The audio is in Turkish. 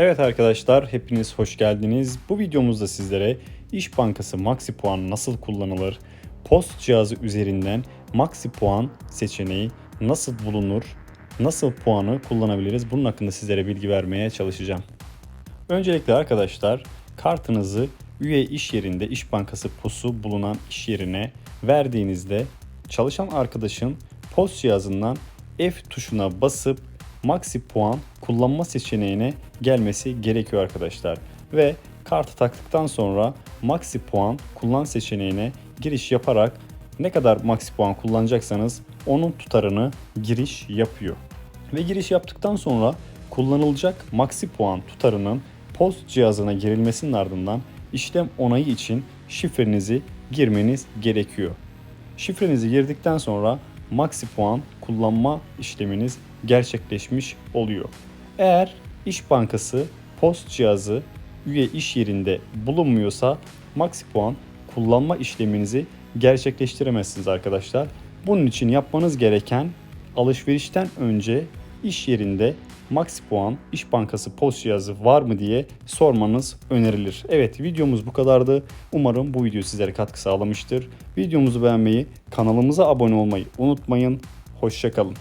Evet arkadaşlar hepiniz hoş geldiniz. Bu videomuzda sizlere İş Bankası Maxi Puan nasıl kullanılır? Post cihazı üzerinden Maxi Puan seçeneği nasıl bulunur? Nasıl puanı kullanabiliriz? Bunun hakkında sizlere bilgi vermeye çalışacağım. Öncelikle arkadaşlar kartınızı üye iş yerinde İş Bankası POS'u bulunan iş yerine verdiğinizde çalışan arkadaşın post cihazından F tuşuna basıp Maxi puan kullanma seçeneğine gelmesi gerekiyor arkadaşlar. Ve kartı taktıktan sonra Maxi puan kullan seçeneğine giriş yaparak ne kadar Maxi puan kullanacaksanız onun tutarını giriş yapıyor. Ve giriş yaptıktan sonra kullanılacak Maxi puan tutarının post cihazına girilmesinin ardından işlem onayı için şifrenizi girmeniz gerekiyor. Şifrenizi girdikten sonra Maxi puan kullanma işleminiz gerçekleşmiş oluyor. Eğer İş Bankası post cihazı üye iş yerinde bulunmuyorsa Maxi puan kullanma işleminizi gerçekleştiremezsiniz arkadaşlar. Bunun için yapmanız gereken alışverişten önce iş yerinde Maxi Puan İş Bankası post cihazı var mı diye sormanız önerilir. Evet videomuz bu kadardı. Umarım bu video sizlere katkı sağlamıştır. Videomuzu beğenmeyi, kanalımıza abone olmayı unutmayın. Hoşçakalın.